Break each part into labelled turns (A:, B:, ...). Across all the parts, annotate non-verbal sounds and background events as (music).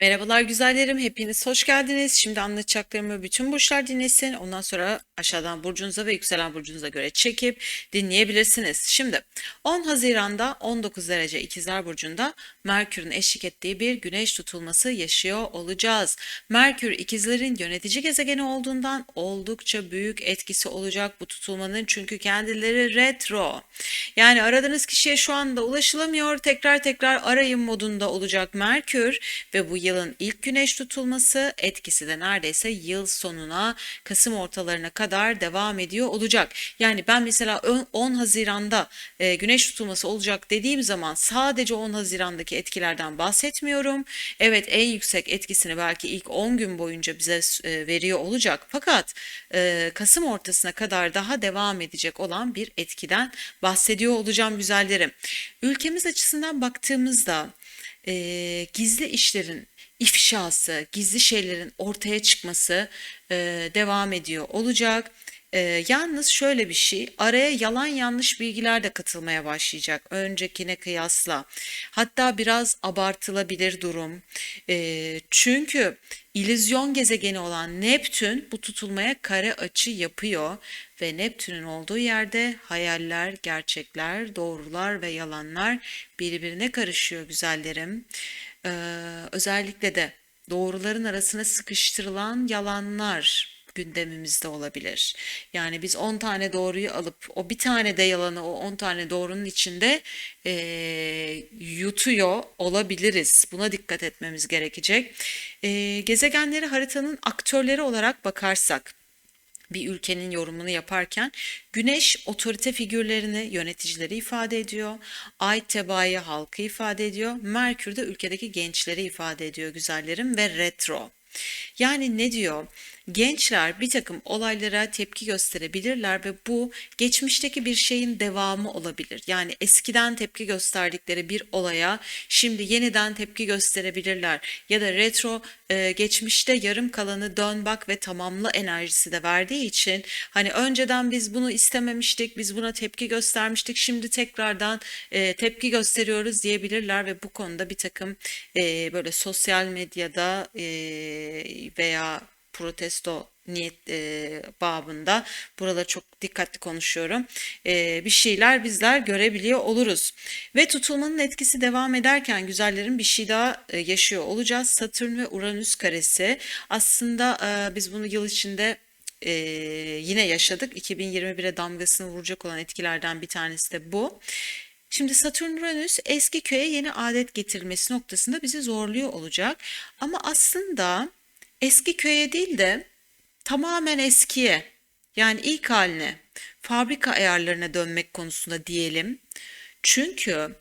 A: Merhabalar güzellerim, hepiniz hoş geldiniz. Şimdi anlatacaklarımı bütün burçlar dinlesin. Ondan sonra aşağıdan burcunuza ve yükselen burcunuza göre çekip dinleyebilirsiniz. Şimdi 10 Haziran'da 19 derece İkizler Burcu'nda Merkür'ün eşlik ettiği bir güneş tutulması yaşıyor olacağız. Merkür ikizlerin yönetici gezegeni olduğundan oldukça büyük etkisi olacak bu tutulmanın çünkü kendileri retro. Yani aradığınız kişiye şu anda ulaşılamıyor. Tekrar tekrar arayın modunda olacak Merkür ve bu yılın ilk güneş tutulması etkisi de neredeyse yıl sonuna Kasım ortalarına kadar devam ediyor olacak. Yani ben mesela 10 Haziran'da e, güneş tutulması olacak dediğim zaman sadece 10 Haziran'daki etkilerden bahsetmiyorum. Evet en yüksek etkisini belki ilk 10 gün boyunca bize e, veriyor olacak. Fakat e, Kasım ortasına kadar daha devam edecek olan bir etkiden bahsediyor olacağım güzellerim. Ülkemiz açısından baktığımızda e, gizli işlerin ifşası, gizli şeylerin ortaya çıkması e, devam ediyor olacak. E, yalnız şöyle bir şey, araya yalan yanlış bilgiler de katılmaya başlayacak öncekine kıyasla. Hatta biraz abartılabilir durum. E, çünkü illüzyon gezegeni olan Neptün bu tutulmaya kare açı yapıyor ve Neptün'ün olduğu yerde hayaller, gerçekler, doğrular ve yalanlar birbirine karışıyor güzellerim. Ee, özellikle de doğruların arasına sıkıştırılan yalanlar gündemimizde olabilir. Yani biz 10 tane doğruyu alıp o bir tane de yalanı o 10 tane doğrunun içinde e, yutuyor olabiliriz. Buna dikkat etmemiz gerekecek. E, gezegenleri haritanın aktörleri olarak bakarsak bir ülkenin yorumunu yaparken güneş otorite figürlerini, yöneticileri ifade ediyor. Ay tebaayı halkı ifade ediyor. Merkür de ülkedeki gençleri ifade ediyor güzellerim ve retro. Yani ne diyor? Gençler bir takım olaylara tepki gösterebilirler ve bu geçmişteki bir şeyin devamı olabilir. Yani eskiden tepki gösterdikleri bir olaya şimdi yeniden tepki gösterebilirler. Ya da retro e, geçmişte yarım kalanı dön bak ve tamamla enerjisi de verdiği için hani önceden biz bunu istememiştik, biz buna tepki göstermiştik, şimdi tekrardan e, tepki gösteriyoruz diyebilirler ve bu konuda bir takım e, böyle sosyal medyada e, veya protesto niyet e, babında buralara çok dikkatli konuşuyorum. E, bir şeyler bizler görebiliyor oluruz. Ve tutulmanın etkisi devam ederken güzellerin bir şey daha e, yaşıyor olacağız. Satürn ve Uranüs karesi. Aslında e, biz bunu yıl içinde e, yine yaşadık. 2021'e damgasını vuracak olan etkilerden bir tanesi de bu. Şimdi Satürn Uranüs eski köye yeni adet getirilmesi noktasında bizi zorluyor olacak. Ama aslında eski köye değil de tamamen eskiye yani ilk haline fabrika ayarlarına dönmek konusunda diyelim. Çünkü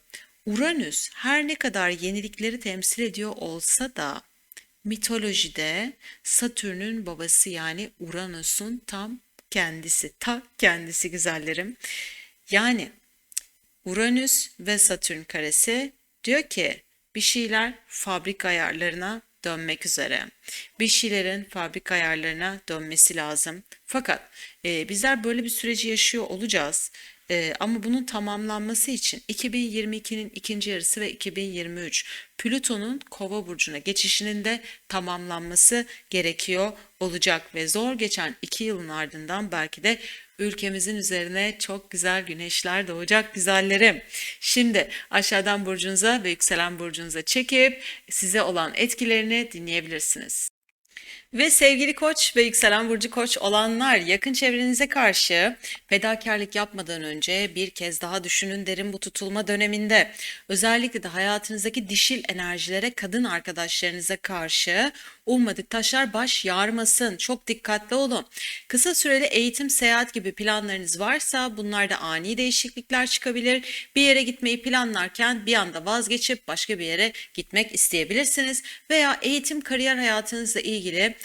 A: Uranüs her ne kadar yenilikleri temsil ediyor olsa da mitolojide Satürn'ün babası yani Uranüs'ün tam kendisi, ta kendisi güzellerim. Yani Uranüs ve Satürn karesi diyor ki bir şeyler fabrika ayarlarına dönmek üzere. Bir şeylerin fabrika ayarlarına dönmesi lazım. Fakat e, bizler böyle bir süreci yaşıyor olacağız. E, ama bunun tamamlanması için 2022'nin ikinci yarısı ve 2023 Plüton'un Kova burcuna geçişinin de tamamlanması gerekiyor olacak ve zor geçen iki yılın ardından belki de ülkemizin üzerine çok güzel güneşler doğacak güzellerim. Şimdi aşağıdan burcunuza ve yükselen burcunuza çekip size olan etkilerini dinleyebilirsiniz. Ve sevgili koç ve yükselen burcu koç olanlar yakın çevrenize karşı fedakarlık yapmadan önce bir kez daha düşünün derin bu tutulma döneminde. Özellikle de hayatınızdaki dişil enerjilere kadın arkadaşlarınıza karşı ummadık taşlar baş yarmasın. Çok dikkatli olun. Kısa süreli eğitim, seyahat gibi planlarınız varsa bunlarda ani değişiklikler çıkabilir. Bir yere gitmeyi planlarken bir anda vazgeçip başka bir yere gitmek isteyebilirsiniz. Veya eğitim, kariyer hayatınızla ilgili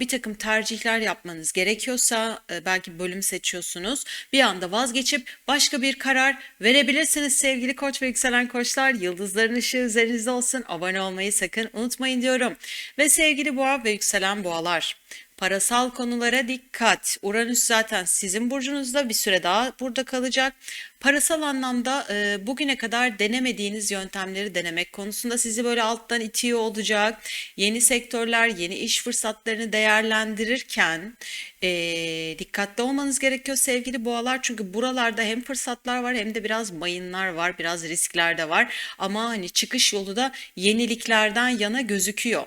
A: bir takım tercihler yapmanız gerekiyorsa belki bölüm seçiyorsunuz. Bir anda vazgeçip başka bir karar verebilirsiniz sevgili koç ve yükselen koçlar. Yıldızların ışığı üzerinizde olsun. Abone olmayı sakın unutmayın diyorum. Ve sevgili boğa ve yükselen boğalar. Parasal konulara dikkat. Uranüs zaten sizin burcunuzda bir süre daha burada kalacak. Parasal anlamda e, bugüne kadar denemediğiniz yöntemleri denemek konusunda sizi böyle alttan itiyor olacak. Yeni sektörler, yeni iş fırsatlarını değerlendirirken e, dikkatli olmanız gerekiyor sevgili boğalar. Çünkü buralarda hem fırsatlar var hem de biraz mayınlar var, biraz riskler de var. Ama hani çıkış yolu da yeniliklerden yana gözüküyor.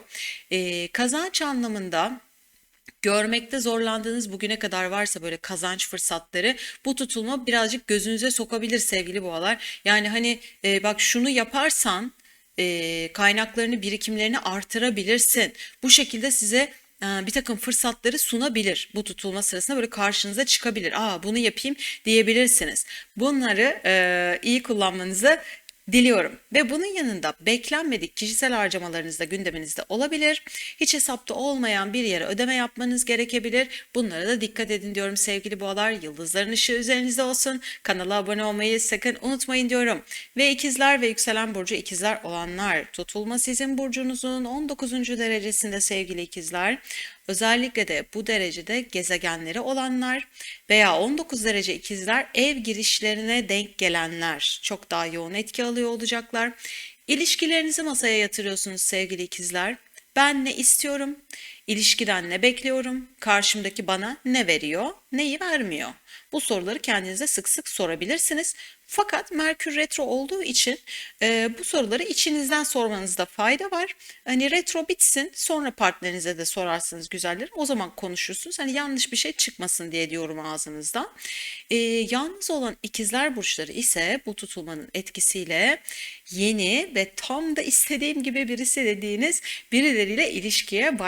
A: E, kazanç anlamında görmekte zorlandığınız bugüne kadar varsa böyle kazanç fırsatları bu tutulma birazcık gözünüze sokabilir sevgili boğalar. Yani hani e, bak şunu yaparsan e, kaynaklarını birikimlerini artırabilirsin. Bu şekilde size e, bir takım fırsatları sunabilir. Bu tutulma sırasında böyle karşınıza çıkabilir. Aa bunu yapayım diyebilirsiniz. Bunları e, iyi kullanmanızı diliyorum. Ve bunun yanında beklenmedik kişisel harcamalarınız da gündeminizde olabilir. Hiç hesapta olmayan bir yere ödeme yapmanız gerekebilir. Bunlara da dikkat edin diyorum sevgili boğalar. Yıldızların ışığı üzerinizde olsun. Kanala abone olmayı sakın unutmayın diyorum. Ve ikizler ve yükselen burcu ikizler olanlar. Tutulma sizin burcunuzun 19. derecesinde sevgili ikizler. Özellikle de bu derecede gezegenleri olanlar veya 19 derece ikizler ev girişlerine denk gelenler çok daha yoğun etki alıyor olacaklar. İlişkilerinizi masaya yatırıyorsunuz sevgili ikizler. Ben ne istiyorum? İlişkiden ne bekliyorum? Karşımdaki bana ne veriyor? Neyi vermiyor? Bu soruları kendinize sık sık sorabilirsiniz. Fakat Merkür retro olduğu için e, bu soruları içinizden sormanızda fayda var. Hani retro bitsin sonra partnerinize de sorarsınız güzellerim. O zaman konuşursunuz. Hani yanlış bir şey çıkmasın diye diyorum ağzınızdan. E, yalnız olan ikizler burçları ise bu tutulmanın etkisiyle yeni ve tam da istediğim gibi birisi dediğiniz birileriyle ilişkiye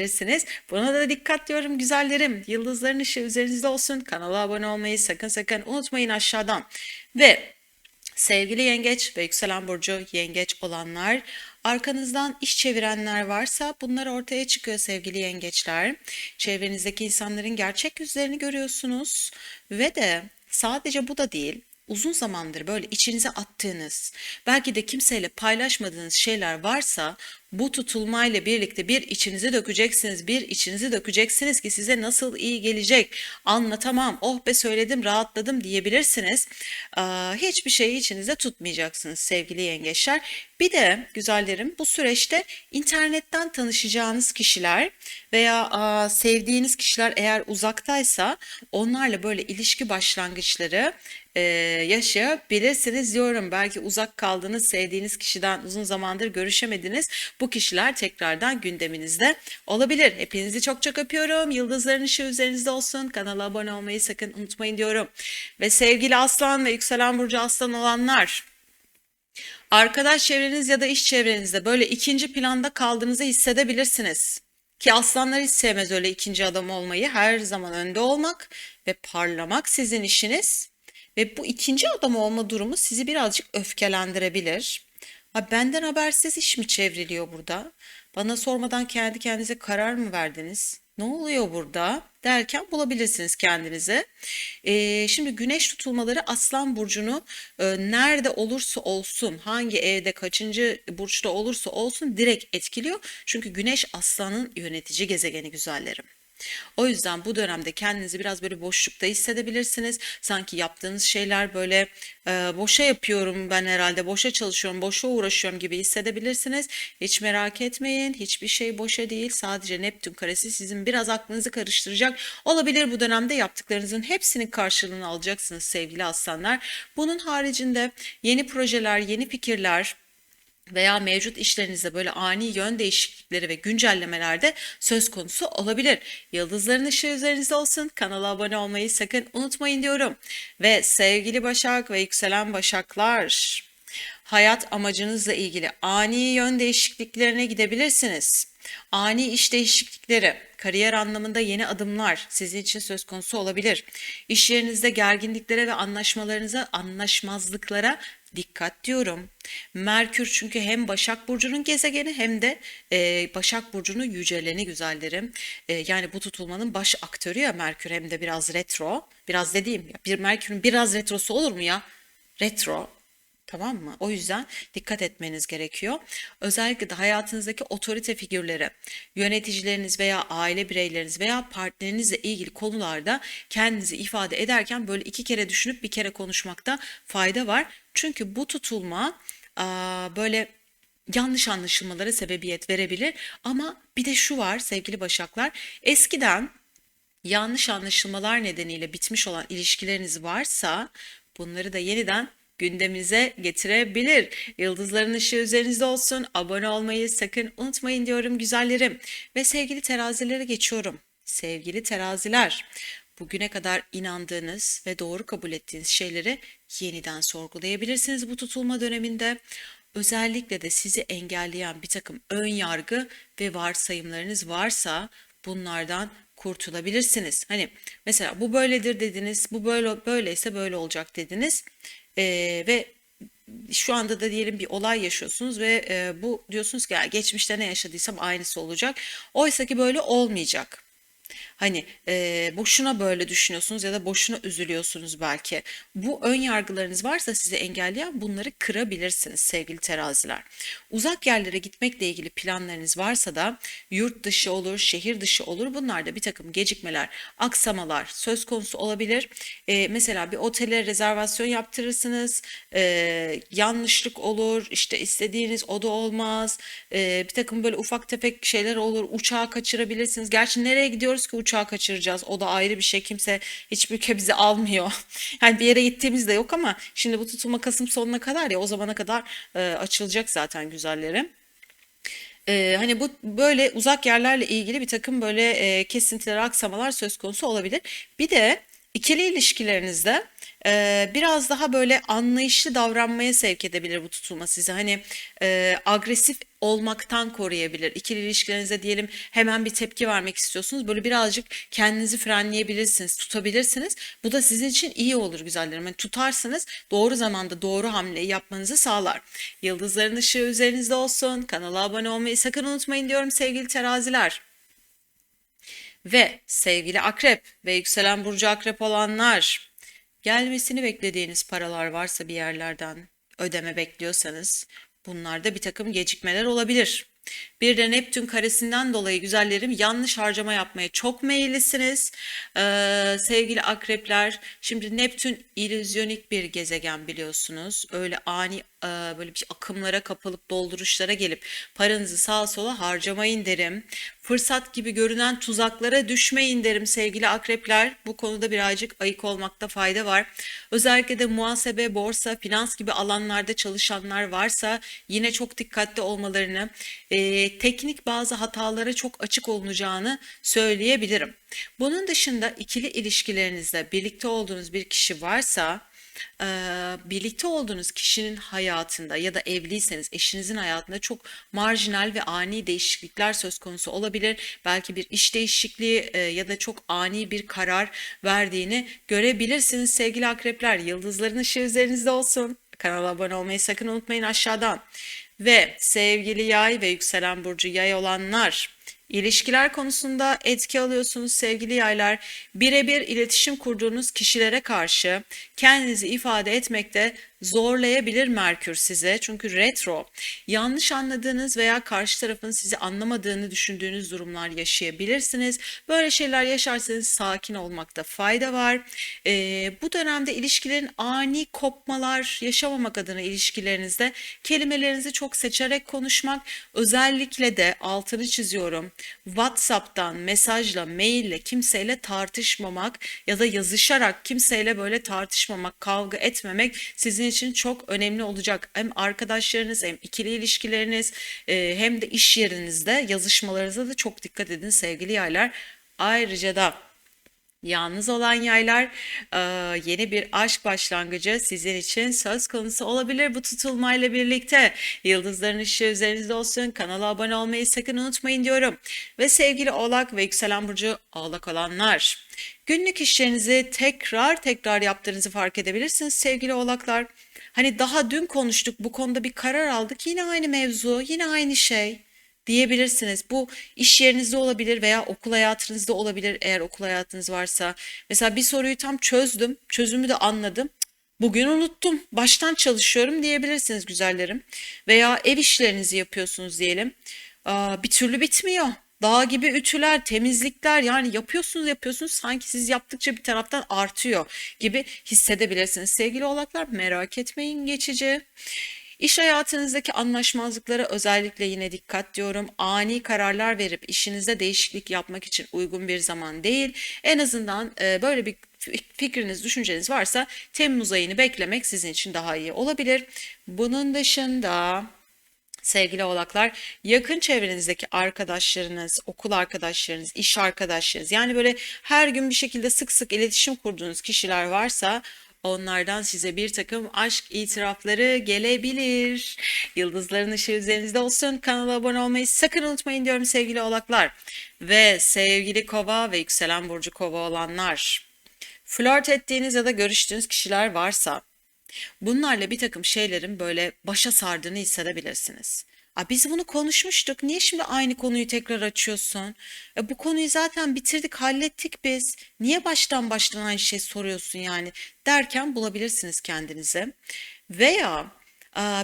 A: başlayabilirsiniz. Buna da dikkat diyorum güzellerim. Yıldızların ışığı üzerinizde olsun. Kanala abone olmayı sakın sakın unutmayın aşağıdan. Ve sevgili yengeç ve yükselen burcu yengeç olanlar arkanızdan iş çevirenler varsa bunlar ortaya çıkıyor sevgili yengeçler. Çevrenizdeki insanların gerçek yüzlerini görüyorsunuz ve de sadece bu da değil uzun zamandır böyle içinize attığınız, belki de kimseyle paylaşmadığınız şeyler varsa bu tutulmayla birlikte bir içinizi dökeceksiniz, bir içinizi dökeceksiniz ki size nasıl iyi gelecek. Anlatamam, oh be söyledim, rahatladım diyebilirsiniz. hiçbir şeyi içinize tutmayacaksınız sevgili yengeçler. Bir de güzellerim bu süreçte internetten tanışacağınız kişiler veya sevdiğiniz kişiler eğer uzaktaysa onlarla böyle ilişki başlangıçları e, yaşayabilirsiniz diyorum. Belki uzak kaldığınız, sevdiğiniz kişiden uzun zamandır görüşemediniz. Bu kişiler tekrardan gündeminizde olabilir. Hepinizi çok çok öpüyorum. Yıldızların ışığı üzerinizde olsun. Kanala abone olmayı sakın unutmayın diyorum. Ve sevgili aslan ve yükselen burcu aslan olanlar arkadaş çevreniz ya da iş çevrenizde böyle ikinci planda kaldığınızı hissedebilirsiniz. Ki aslanlar hiç sevmez öyle ikinci adam olmayı. Her zaman önde olmak ve parlamak sizin işiniz. Ve bu ikinci adam olma durumu sizi birazcık öfkelendirebilir. Ha, benden habersiz iş mi çevriliyor burada? Bana sormadan kendi kendinize karar mı verdiniz? Ne oluyor burada? Derken bulabilirsiniz kendinize. Ee, şimdi güneş tutulmaları Aslan Burcu'nu e, nerede olursa olsun, hangi evde, kaçıncı burçta olursa olsun direkt etkiliyor. Çünkü güneş Aslan'ın yönetici gezegeni güzellerim. O yüzden bu dönemde kendinizi biraz böyle boşlukta hissedebilirsiniz. Sanki yaptığınız şeyler böyle e, boşa yapıyorum ben herhalde, boşa çalışıyorum, boşa uğraşıyorum gibi hissedebilirsiniz. Hiç merak etmeyin, hiçbir şey boşa değil. Sadece Neptün karesi sizin biraz aklınızı karıştıracak. Olabilir bu dönemde yaptıklarınızın hepsinin karşılığını alacaksınız sevgili aslanlar. Bunun haricinde yeni projeler, yeni fikirler, veya mevcut işlerinizde böyle ani yön değişiklikleri ve güncellemeler de söz konusu olabilir. Yıldızların ışığı üzerinizde olsun. Kanala abone olmayı sakın unutmayın diyorum. Ve sevgili Başak ve yükselen Başaklar, hayat amacınızla ilgili ani yön değişikliklerine gidebilirsiniz. Ani iş değişiklikleri, kariyer anlamında yeni adımlar sizin için söz konusu olabilir. İş yerinizde gerginliklere ve anlaşmalarınıza, anlaşmazlıklara dikkat diyorum. Merkür çünkü hem Başak Burcu'nun gezegeni hem de e, Başak Burcu'nun yüceleni güzellerim. E, yani bu tutulmanın baş aktörü ya Merkür hem de biraz retro. Biraz dediğim ya bir Merkür'ün biraz retrosu olur mu ya? Retro. Tamam mı? O yüzden dikkat etmeniz gerekiyor. Özellikle de hayatınızdaki otorite figürleri, yöneticileriniz veya aile bireyleriniz veya partnerinizle ilgili konularda kendinizi ifade ederken böyle iki kere düşünüp bir kere konuşmakta fayda var. Çünkü bu tutulma böyle yanlış anlaşılmalara sebebiyet verebilir. Ama bir de şu var sevgili Başaklar, eskiden yanlış anlaşılmalar nedeniyle bitmiş olan ilişkileriniz varsa bunları da yeniden gündeminize getirebilir. Yıldızların ışığı üzerinizde olsun. Abone olmayı sakın unutmayın diyorum güzellerim. Ve sevgili terazilere geçiyorum. Sevgili teraziler, bugüne kadar inandığınız ve doğru kabul ettiğiniz şeyleri yeniden sorgulayabilirsiniz bu tutulma döneminde. Özellikle de sizi engelleyen bir takım ön yargı ve varsayımlarınız varsa bunlardan kurtulabilirsiniz. Hani mesela bu böyledir dediniz, bu böyle böyleyse böyle olacak dediniz Ee, ve şu anda da diyelim bir olay yaşıyorsunuz ve e, bu diyorsunuz ki ya geçmişte ne yaşadıysam aynısı olacak. Oysa ki böyle olmayacak. Hani e, boşuna böyle düşünüyorsunuz ya da boşuna üzülüyorsunuz belki. Bu ön yargılarınız varsa sizi engelleyen bunları kırabilirsiniz sevgili teraziler. Uzak yerlere gitmekle ilgili planlarınız varsa da yurt dışı olur, şehir dışı olur. Bunlarda bir takım gecikmeler, aksamalar söz konusu olabilir. E, mesela bir otele rezervasyon yaptırırsınız, e, yanlışlık olur, işte istediğiniz oda olmaz, e, bir takım böyle ufak tefek şeyler olur, uçağı kaçırabilirsiniz. Gerçi nereye gidiyoruz ki uçağı kaçıracağız? O da ayrı bir şey. Kimse hiçbir ülke bizi almıyor. (laughs) Yani bir yere gittiğimizde yok ama şimdi bu tutulma Kasım sonuna kadar ya o zamana kadar e, açılacak zaten güzellerim. Ee, hani bu böyle uzak yerlerle ilgili bir takım böyle e, kesintiler, aksamalar söz konusu olabilir. Bir de ikili ilişkilerinizde e, biraz daha böyle anlayışlı davranmaya sevk edebilir bu tutulma sizi. Hani e, agresif olmaktan koruyabilir. İkili ilişkilerinize diyelim hemen bir tepki vermek istiyorsunuz. Böyle birazcık kendinizi frenleyebilirsiniz, tutabilirsiniz. Bu da sizin için iyi olur güzellerim. Yani tutarsınız doğru zamanda doğru hamleyi yapmanızı sağlar. Yıldızların ışığı üzerinizde olsun. Kanala abone olmayı sakın unutmayın diyorum sevgili teraziler. Ve sevgili akrep ve yükselen burcu akrep olanlar gelmesini beklediğiniz paralar varsa bir yerlerden ödeme bekliyorsanız bunlarda bir takım gecikmeler olabilir. Bir de Neptün karesinden dolayı güzellerim yanlış harcama yapmaya çok meyillisiniz. Ee, sevgili akrepler, şimdi Neptün illüzyonik bir gezegen biliyorsunuz. Öyle ani böyle bir akımlara kapılıp dolduruşlara gelip paranızı sağa sola harcamayın derim. Fırsat gibi görünen tuzaklara düşmeyin derim sevgili akrepler. Bu konuda birazcık ayık olmakta fayda var. Özellikle de muhasebe, borsa, finans gibi alanlarda çalışanlar varsa yine çok dikkatli olmalarını, e, teknik bazı hatalara çok açık olunacağını söyleyebilirim. Bunun dışında ikili ilişkilerinizde birlikte olduğunuz bir kişi varsa e, birlikte olduğunuz kişinin hayatında ya da evliyseniz eşinizin hayatında çok marjinal ve ani değişiklikler söz konusu olabilir. Belki bir iş değişikliği e, ya da çok ani bir karar verdiğini görebilirsiniz sevgili akrepler. Yıldızların ışığı üzerinizde olsun. Kanala abone olmayı sakın unutmayın aşağıdan. Ve sevgili yay ve yükselen burcu yay olanlar İlişkiler konusunda etki alıyorsunuz sevgili yaylar. Birebir iletişim kurduğunuz kişilere karşı kendinizi ifade etmekte zorlayabilir Merkür size. Çünkü retro yanlış anladığınız veya karşı tarafın sizi anlamadığını düşündüğünüz durumlar yaşayabilirsiniz. Böyle şeyler yaşarsanız sakin olmakta fayda var. Ee, bu dönemde ilişkilerin ani kopmalar yaşamamak adına ilişkilerinizde kelimelerinizi çok seçerek konuşmak özellikle de altını çiziyorum. WhatsApp'tan mesajla, maille kimseyle tartışmamak ya da yazışarak kimseyle böyle tartışmamak, kavga etmemek sizin için çok önemli olacak. Hem arkadaşlarınız hem ikili ilişkileriniz e, hem de iş yerinizde yazışmalarınıza da çok dikkat edin sevgili yaylar. Ayrıca da Yalnız olan yaylar e, yeni bir aşk başlangıcı sizin için söz konusu olabilir bu tutulmayla birlikte. Yıldızların ışığı üzerinizde olsun. Kanala abone olmayı sakın unutmayın diyorum. Ve sevgili Oğlak ve Yükselen Burcu Oğlak olanlar. Günlük işlerinizi tekrar tekrar yaptığınızı fark edebilirsiniz sevgili Oğlaklar. Hani daha dün konuştuk bu konuda bir karar aldık yine aynı mevzu yine aynı şey diyebilirsiniz. Bu iş yerinizde olabilir veya okul hayatınızda olabilir eğer okul hayatınız varsa. Mesela bir soruyu tam çözdüm, çözümü de anladım. Bugün unuttum. Baştan çalışıyorum diyebilirsiniz güzellerim. Veya ev işlerinizi yapıyorsunuz diyelim. Bir türlü bitmiyor. Dağ gibi ütüler, temizlikler yani yapıyorsunuz yapıyorsunuz sanki siz yaptıkça bir taraftan artıyor gibi hissedebilirsiniz. Sevgili oğlaklar merak etmeyin geçici. İş hayatınızdaki anlaşmazlıklara özellikle yine dikkat diyorum. Ani kararlar verip işinizde değişiklik yapmak için uygun bir zaman değil. En azından e, böyle bir fikriniz, düşünceniz varsa Temmuz ayını beklemek sizin için daha iyi olabilir. Bunun dışında Sevgili oğlaklar, yakın çevrenizdeki arkadaşlarınız, okul arkadaşlarınız, iş arkadaşlarınız yani böyle her gün bir şekilde sık sık iletişim kurduğunuz kişiler varsa onlardan size bir takım aşk itirafları gelebilir. Yıldızların ışığı üzerinizde olsun. Kanala abone olmayı sakın unutmayın diyorum sevgili oğlaklar. Ve sevgili kova ve yükselen burcu kova olanlar. Flört ettiğiniz ya da görüştüğünüz kişiler varsa Bunlarla bir takım şeylerin böyle başa sardığını hissedebilirsiniz. Aa, biz bunu konuşmuştuk. Niye şimdi aynı konuyu tekrar açıyorsun? E, bu konuyu zaten bitirdik, hallettik biz. Niye baştan baştan aynı şey soruyorsun yani? Derken bulabilirsiniz kendinize. Veya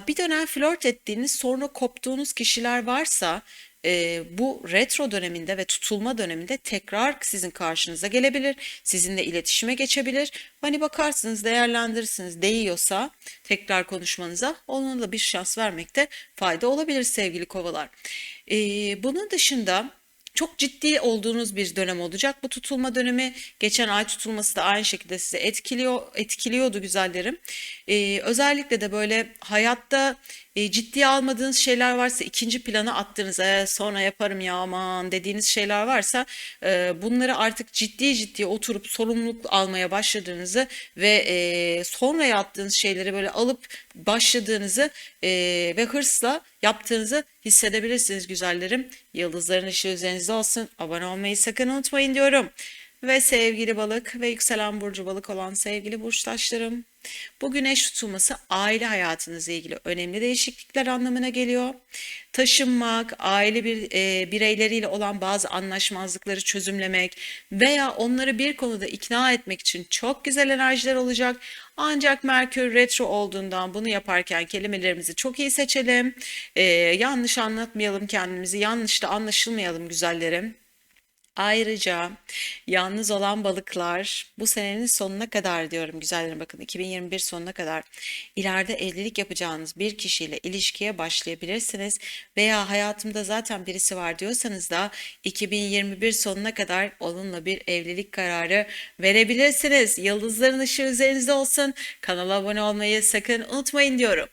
A: bir dönem flört ettiğiniz sonra koptuğunuz kişiler varsa e, bu retro döneminde ve tutulma döneminde tekrar sizin karşınıza gelebilir. Sizinle iletişime geçebilir. Hani bakarsınız, değerlendirirsiniz, değiyorsa tekrar konuşmanıza onunla bir şans vermekte fayda olabilir sevgili kovalar. E, bunun dışında çok ciddi olduğunuz bir dönem olacak. Bu tutulma dönemi geçen ay tutulması da aynı şekilde sizi etkiliyor, etkiliyordu güzellerim. Ee, özellikle de böyle hayatta e, ciddiye almadığınız şeyler varsa ikinci plana attığınız e, sonra yaparım ya aman dediğiniz şeyler varsa e, bunları artık ciddi ciddi oturup sorumluluk almaya başladığınızı ve e, sonra yaptığınız şeyleri böyle alıp başladığınızı e, ve hırsla yaptığınızı hissedebilirsiniz güzellerim. Yıldızların ışığı üzerinizde olsun. Abone olmayı sakın unutmayın diyorum. Ve sevgili balık ve yükselen burcu balık olan sevgili burçtaşlarım. Bu güneş tutulması aile hayatınızla ilgili önemli değişiklikler anlamına geliyor. Taşınmak, aile bir, e, bireyleriyle olan bazı anlaşmazlıkları çözümlemek veya onları bir konuda ikna etmek için çok güzel enerjiler olacak. Ancak Merkür retro olduğundan bunu yaparken kelimelerimizi çok iyi seçelim. E, yanlış anlatmayalım kendimizi, yanlış da anlaşılmayalım güzellerim. Ayrıca yalnız olan balıklar bu senenin sonuna kadar diyorum güzellerim bakın 2021 sonuna kadar ileride evlilik yapacağınız bir kişiyle ilişkiye başlayabilirsiniz veya hayatımda zaten birisi var diyorsanız da 2021 sonuna kadar onunla bir evlilik kararı verebilirsiniz. Yıldızların ışığı üzerinizde olsun. Kanala abone olmayı sakın unutmayın diyorum.